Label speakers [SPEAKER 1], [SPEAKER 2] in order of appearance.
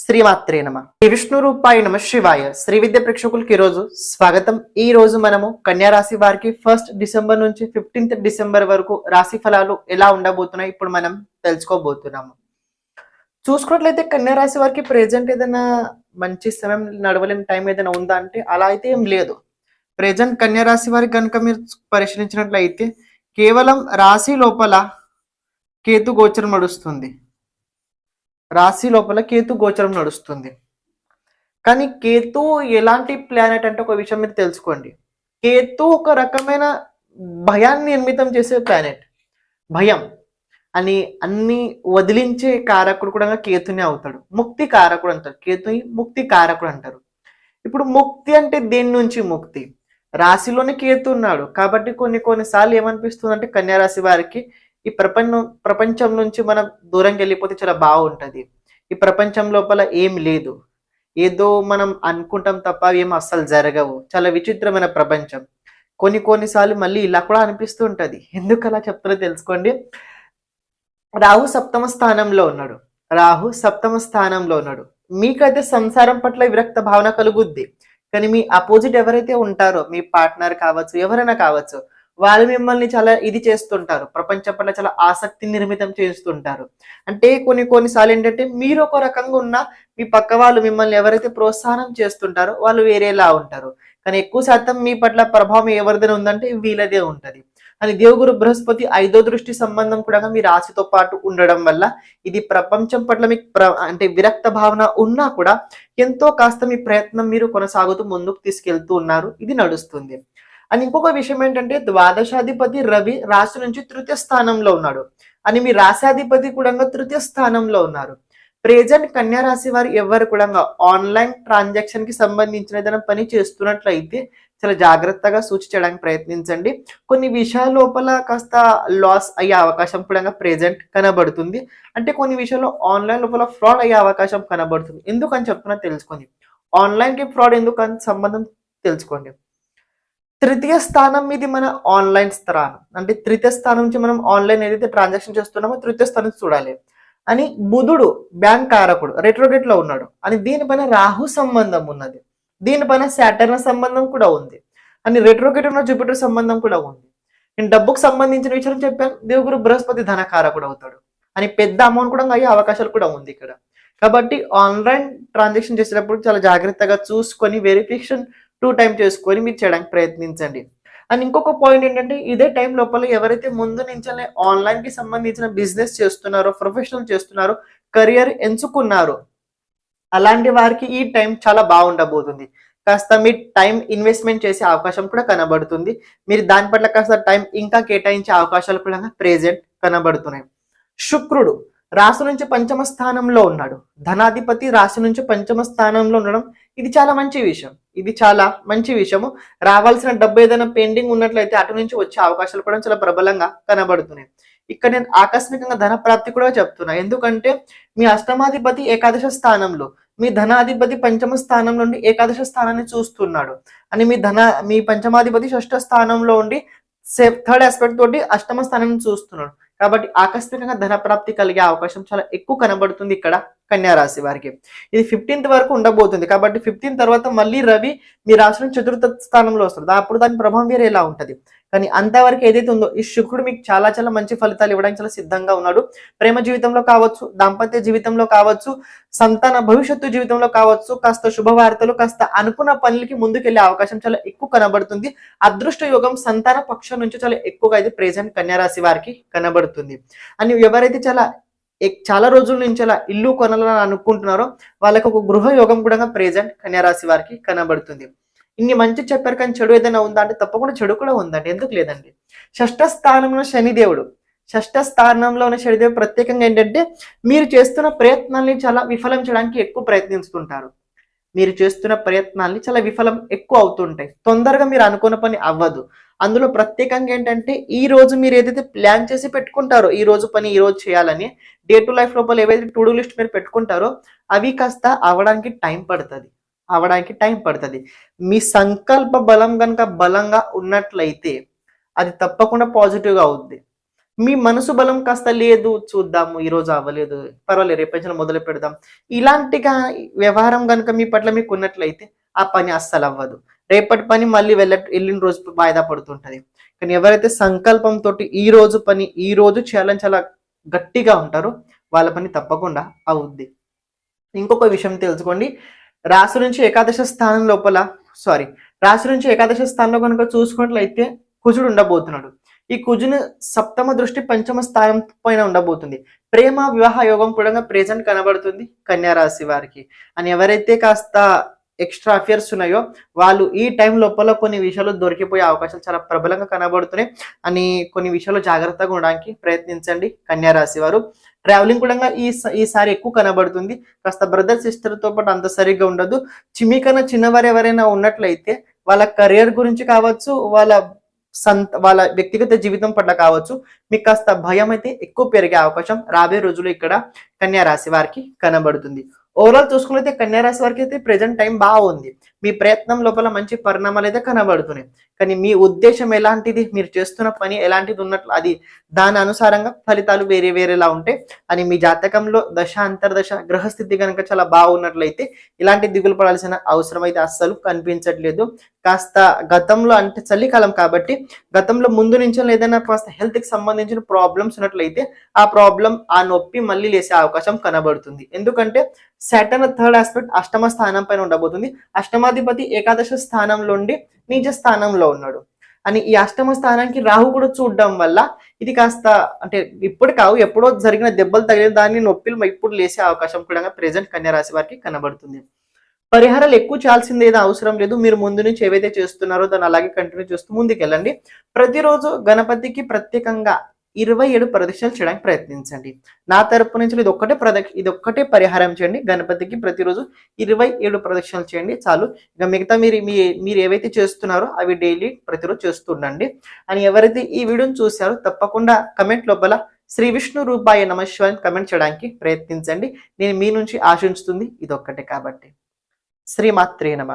[SPEAKER 1] శ్రీమాత్రే నమ. శ్రీ విష్ణు రూపాయ నమ శివాయ. శ్రీ విద్య ప్రేక్షకులకి ఈరోజు రోజు స్వాగతం. ఈ రోజు మనము కన్యా రాశి వారికి ఫస్ట్ డిసెంబర్ నుంచి ఫిఫ్టీన్త్ డిసెంబర్ వరకు రాశి ఫలాలు ఎలా ఉండబోతున్నాయి ఇప్పుడు మనం తెలుసుకోబోతున్నాము. చూసుకున్నట్లయితే కన్యా రాశి వారికి ప్రెజెంట్ ఏదైనా మంచి సమయం నడవలేని టైం ఏదైనా ఉందా అంటే అలా అయితే ఏం లేదు. ప్రెజెంట్ కన్యా రాశి వారికి కనుక మీరు పరిశీలించినట్లయితే కేవలం రాశి లోపల కేతు గోచరం నడుస్తుంది. రాశి లోపల కేతు గోచరం నడుస్తుంది. కానీ కేతు ఎలాంటి ప్లానెట్ అంటే ఒక విషయం మీరు తెలుసుకోండి. కేతు ఒక రకమైన భయాన్ని నిర్మితం చేసే ప్లానెట్ భయం అని అన్ని వదిలించే కారకుడు కూడా కేతునే అవుతాడు. ముక్తి కారకుడు అంటారు. కేతుని ముక్తి కారకుడు అంటారు. ఇప్పుడు ముక్తి అంటే దేని నుంచి ముక్తి? రాశిలోనే కేతు ఉన్నాడు. కాబట్టి కొన్ని కొన్నిసార్లు ఏమనిపిస్తుంది అంటే కన్యా రాశి వారికి ఈ ప్రపంచం ప్రపంచం నుంచి మనం దూరంగా వెళ్ళిపోతే చాలా బాగుంటుంది. ఈ ప్రపంచం లోపల ఏం లేదు. ఏదో మనం అనుకుంటాం తప్ప అవి ఏం అస్సలు జరగవు. చాలా విచిత్రమైన ప్రపంచం. కొన్ని కొన్నిసార్లు మళ్ళీ ఇలా కూడా అనిపిస్తూ ఉంటుంది ఎందుకు అలా చెప్తారో తెలుసుకోండి. రాహు సప్తమ స్థానంలో ఉన్నాడు. రాహు సప్తమ స్థానంలో ఉన్నాడు. మీకైతే సంసారం పట్ల విరక్త భావన కలుగుద్ది. కానీ మీ అపోజిట్ ఎవరైతే ఉంటారో మీ పార్ట్నర్ కావచ్చు ఎవరైనా కావచ్చు వాళ్ళు మిమ్మల్ని చాలా ఇది చేస్తుంటారు. ప్రపంచం పట్ల చాలా ఆసక్తి నిర్మితం చేస్తుంటారు. అంటే కొన్ని కొన్నిసార్లు ఏంటంటే మీరు ఒక రకంగా ఉన్న మీ పక్క వాళ్ళు మిమ్మల్ని ఎవరైతే ప్రోత్సాహం చేస్తుంటారో వాళ్ళు వేరేలా ఉంటారు. కానీ ఎక్కువ శాతం మీ పట్ల ప్రభావం ఎవరిదైనా ఉందంటే వీళ్ళదే ఉంటుంది. అని దేవుగురు బృహస్పతి ఐదో దృష్టి సంబంధం కూడా మీ రాశితో పాటు ఉండడం వల్ల ఇది ప్రపంచం పట్ల మీకు ప్ర- అంటే విరక్త భావన ఉన్నా కూడా ఎంతో కాస్త మీ ప్రయత్నం మీరు కొనసాగుతూ ముందుకు తీసుకెళ్తూ ఉన్నారు. ఇది నడుస్తుంది. అని ఇంకొక విషయం ఏంటంటే ద్వాదశాధిపతి రవి రాశి నుంచి తృతీయ స్థానంలో ఉన్నాడు. అని మీ రాశాధిపతి కూడా తృతీయ స్థానంలో ఉన్నారు. ప్రెజెంట్ కన్యా రాశి వారు ఎవరు కూడా ఆన్లైన్ ట్రాన్సాక్షన్కి సంబంధించిన ఏదైనా పని చేస్తున్నట్లయితే చాలా జాగ్రత్తగా సూచించడానికి ప్రయత్నించండి. కొన్ని విషయాల లోపల కాస్త లాస్ అయ్యే అవకాశం కూడా ప్రెజెంట్ కనబడుతుంది. అంటే కొన్ని విషయాల్లో ఆన్లైన్ లోపల ఫ్రాడ్ అయ్యే అవకాశం కనబడుతుంది. ఎందుకని చెప్తున్నా తెలుసుకొని ఆన్లైన్కి ఫ్రాడ్ ఎందుకు సంబంధం తెలుసుకోండి. తృతీయ స్థానం ఇది మన ఆన్లైన్ స్థానం. అంటే తృతీయ స్థానం నుంచి మనం ఆన్లైన్ ఏదైతే ట్రాన్సాక్షన్ చేస్తున్నామో తృతీయ స్థానం చూడాలి. అని బుధుడు బ్యాంక్ కారకుడు రెట్రోగేట్లో ఉన్నాడు. అని దీనిపైన రాహు సంబంధం ఉన్నది. దీనిపైన శాటర్న సంబంధం కూడా ఉంది. అని రెట్రోగేట్ ఉన్న జూపిటర్ సంబంధం కూడా ఉంది. నేను డబ్బుకు సంబంధించిన విషయం చెప్పాను. దేవుగురు బృహస్పతి ధనకారకుడు అవుతాడు. అని పెద్ద అమౌంట్ కూడా అయ్యే అవకాశాలు కూడా ఉంది ఇక్కడ. కాబట్టి ఆన్లైన్ ట్రాన్సాక్షన్ చేసేటప్పుడు చాలా జాగ్రత్తగా చూసుకొని వెరిఫికేషన్ టూ టైం చేసుకొని మీరు చేయడానికి ప్రయత్నించండి. అండ్ ఇంకొక పాయింట్ ఏంటంటే ఇదే టైం లోపల ఎవరైతే ముందు నుంచే ఆన్లైన్కి సంబంధించిన బిజినెస్ చేస్తున్నారో ప్రొఫెషనల్ చేస్తున్నారో కెరియర్ ఎంచుకున్నారో అలాంటి వారికి ఈ టైం చాలా బాగుండబోతుంది. కాస్త మీ టైం ఇన్వెస్ట్మెంట్ చేసే అవకాశం కూడా కనబడుతుంది. మీరు దాని పట్ల కాస్త టైం ఇంకా కేటాయించే అవకాశాలు కూడా ప్రెజెంట్ కనబడుతున్నాయి. శుక్రుడు రాశి నుంచి పంచమ స్థానంలో ఉన్నాడు. ధనాధిపతి రాశి నుంచి పంచమ స్థానంలో ఉండడం ఇది చాలా మంచి విషయం. ఇది చాలా మంచి విషయము. రావాల్సిన డబ్బు ఏదైనా పెండింగ్ ఉన్నట్లయితే అటు నుంచి వచ్చే అవకాశాలు కూడా చాలా ప్రబలంగా కనబడుతున్నాయి. ఇక్కడ నేను ఆకస్మికంగా ధన ప్రాప్తి కూడా చెప్తున్నా. ఎందుకంటే మీ అష్టమాధిపతి ఏకాదశ స్థానంలో మీ ధనాధిపతి పంచమ స్థానం నుండి ఏకాదశ స్థానాన్ని చూస్తున్నాడు. అని మీ ధన మీ పంచమాధిపతి షష్ఠ స్థానంలో ఉండి థర్డ్ ఆస్పెక్ట్ తోటి అష్టమ స్థానాన్ని చూస్తున్నాడు. కాబట్టి ఆకస్మికంగా ధన ప్రాప్తి కలిగే అవకాశం చాలా ఎక్కువ కనబడుతుంది ఇక్కడ కన్యా రాశి వారికి. ఇది ఫిఫ్టీన్త్ వరకు ఉండబోతుంది. కాబట్టి ఫిఫ్టీన్ తర్వాత మళ్ళీ రవి మీ రాశి చతుర్థ స్థానంలో వస్తుంది అప్పుడు దాని ప్రభావం వేరే ఎలా ఉంటది? కానీ అంతవరకు ఏదైతే ఉందో ఈ శుక్రుడు మీకు చాలా చాలా మంచి ఫలితాలు ఇవ్వడానికి చాలా సిద్ధంగా ఉన్నాడు. ప్రేమ జీవితంలో కావచ్చు దాంపత్య జీవితంలో కావచ్చు సంతాన భవిష్యత్తు జీవితంలో కావచ్చు కాస్త శుభవార్తలు కాస్త అనుకున్న పనులకి ముందుకెళ్ళే అవకాశం చాలా ఎక్కువ కనబడుతుంది. అదృష్ట యోగం సంతాన పక్షం నుంచి చాలా ఎక్కువగా అయితే ప్రెజెంట్ కన్యారాశి వారికి కనబడుతుంది. అని ఎవరైతే చాలా చాలా రోజుల నుంచి అలా ఇల్లు కొనాలని అనుకుంటున్నారో వాళ్ళకి ఒక గృహ యోగం కూడా ప్రెజెంట్ కన్యారాశి వారికి కనబడుతుంది. ఇన్ని మంచి చెప్పారు కానీ చెడు ఏదైనా ఉందా అంటే తప్పకుండా చెడు కూడా ఉందండి. ఎందుకు లేదండి? షష్ఠ స్థానంలో శనిదేవుడు. షష్ఠ స్థానంలో ఉన్న శనిదేవుడు ప్రత్యేకంగా ఏంటంటే మీరు చేస్తున్న ప్రయత్నాల్ని చాలా విఫలం చేయడానికి ఎక్కువ ప్రయత్నిస్తుంటారు. మీరు చేస్తున్న ప్రయత్నాల్ని చాలా విఫలం ఎక్కువ అవుతుంటాయి. తొందరగా మీరు అనుకున్న పని అవ్వదు. అందులో ప్రత్యేకంగా ఏంటంటే ఈ రోజు మీరు ఏదైతే ప్లాన్ చేసి పెట్టుకుంటారో ఈ రోజు పని ఈ రోజు చేయాలని డే టు లైఫ్ లోపల ఏవైతే టు డూ లిస్ట్ మీరు పెట్టుకుంటారో అవి కాస్త అవడానికి టైం పడుతుంది. అవడానికి టైం పడుతుంది. మీ సంకల్ప బలం కనుక బలంగా ఉన్నట్లయితే అది తప్పకుండా పాజిటివ్గా అవుద్ది. మీ మనసు బలం కాస్త లేదు చూద్దాము ఈరోజు అవ్వలేదు పర్వాలేదు రేపటి మొదలు పెడదాం. ఇలాంటిగా వ్యవహారం కనుక మీ పట్ల మీకు ఉన్నట్లయితే ఆ పని అస్సలు అవ్వదు. రేపటి పని మళ్ళీ వెళ్ళ వెళ్ళిన రోజు వాయిదా పడుతుంటది. కానీ ఎవరైతే సంకల్పంతో ఈ రోజు పని ఈ రోజు చేయాలని చాలా గట్టిగా ఉంటారో వాళ్ళ పని తప్పకుండా అవుద్ది. ఇంకొక విషయం తెలుసుకోండి. రాశి నుంచి ఏకాదశ స్థానం లోపల సారీ రాశి నుంచి ఏకాదశ స్థానంలో కనుక చూసుకున్నట్లయితే కుజుడు ఉండబోతున్నాడు. ఈ కుజుని సప్తమ దృష్టి పంచమ స్థానం పైన ఉండబోతుంది. ప్రేమ వివాహ యోగం కూడా ప్రెజెంట్ కనబడుతుంది కన్యా రాశి వారికి. అని ఎవరైతే కాస్త ఎక్స్ట్రా అఫేర్స్ ఉన్నాయో వాళ్ళు ఈ టైం లోపల కొన్ని విషయాలు దొరికిపోయే అవకాశాలు చాలా ప్రబలంగా కనబడుతున్నాయి. అని కొన్ని విషయాలు జాగ్రత్తగా ఉండడానికి ప్రయత్నించండి కన్యా రాశి వారు. ట్రావెలింగ్ కూడా ఈ ఈసారి ఎక్కువ కనబడుతుంది. కాస్త బ్రదర్ సిస్టర్తో పాటు అంత సరిగ్గా ఉండదు. చిమికన్నా చిన్నవారు ఎవరైనా ఉన్నట్లయితే వాళ్ళ కెరియర్ గురించి కావచ్చు వాళ్ళ సంత వాళ్ళ వ్యక్తిగత జీవితం పట్ల కావచ్చు మీకు కాస్త భయం అయితే ఎక్కువ పెరిగే అవకాశం రాబోయే రోజులు ఇక్కడ కన్యా రాశి వారికి కనబడుతుంది. ఓవరాల్ చూసుకున్నైతే కన్యారాశి వారికి అయితే ప్రజెంట్ టైం బాగుంది. మీ ప్రయత్నం లోపల మంచి పరిణామాలు అయితే కనబడుతున్నాయి. కానీ మీ ఉద్దేశం ఎలాంటిది? మీరు చేస్తున్న పని ఎలాంటిది ఉన్నట్లు అది దాని అనుసారంగా ఫలితాలు వేరే వేరేలా ఉంటాయి. అని మీ జాతకంలో దశ అంతర్దశ గ్రహస్థితి కనుక చాలా బాగున్నట్లయితే ఇలాంటి దిగులు పడాల్సిన అవసరం అయితే అస్సలు కనిపించట్లేదు. కాస్త గతంలో అంటే చలికాలం కాబట్టి గతంలో ముందు నుంచి ఏదైనా కాస్త హెల్త్కి సంబంధించిన ప్రాబ్లమ్స్ ఉన్నట్లయితే ఆ ప్రాబ్లం ఆ నొప్పి మళ్ళీ లేసే అవకాశం కనబడుతుంది. ఎందుకంటే సాటర్న్ థర్డ్ ఆస్పెక్ట్ అష్టమ స్థానం పైన ఉండబోతుంది. అష్టమాధిపతి ఏకాదశ స్థానంలో ఉండి నీచ స్థానంలో ఉన్నాడు. అని ఈ అష్టమ స్థానానికి రాహు కూడా చూడడం వల్ల ఇది కాస్త అంటే ఇప్పుడు కావు ఎప్పుడో జరిగిన దెబ్బలు తగిలిన దాన్ని నొప్పిలు ఇప్పుడు లేసే అవకాశం కూడా ప్రెసెంట్ కన్యారాశి వారికి కనబడుతుంది. పరిహారాలు ఎక్కువ చేయాల్సింది ఏదో అవసరం లేదు. మీరు ముందు నుంచి ఏవైతే చేస్తున్నారో దాన్ని అలాగే కంటిన్యూ చేస్తూ ముందుకెళ్ళండి. ప్రతిరోజు గణపతికి ప్రత్యేకంగా ఇరవై ఏడు ప్రదక్షిణలు చేయడానికి ప్రయత్నించండి. నా తరపు నుంచి ఇది ఒక్కటే ప్రదక్ష ఇది ఒక్కటే పరిహారం చేయండి. గణపతికి ప్రతిరోజు ఇరవై ఏడు ప్రదక్షిణలు చేయండి. చాలు. ఇక మిగతా మీరు మీ మీరు ఏవైతే చేస్తున్నారో అవి డైలీ ప్రతిరోజు చేస్తుండండి అని ఎవరైతే ఈ వీడియోని చూశారో తప్పకుండా కమెంట్ లోపల శ్రీ విష్ణు రూపాయ నమశివాన్ని కమెంట్ చేయడానికి ప్రయత్నించండి. నేను మీ నుంచి ఆశించుతుంది ఇది ఒక్కటే కాబట్టి. శ్రీమాత్రే నమ.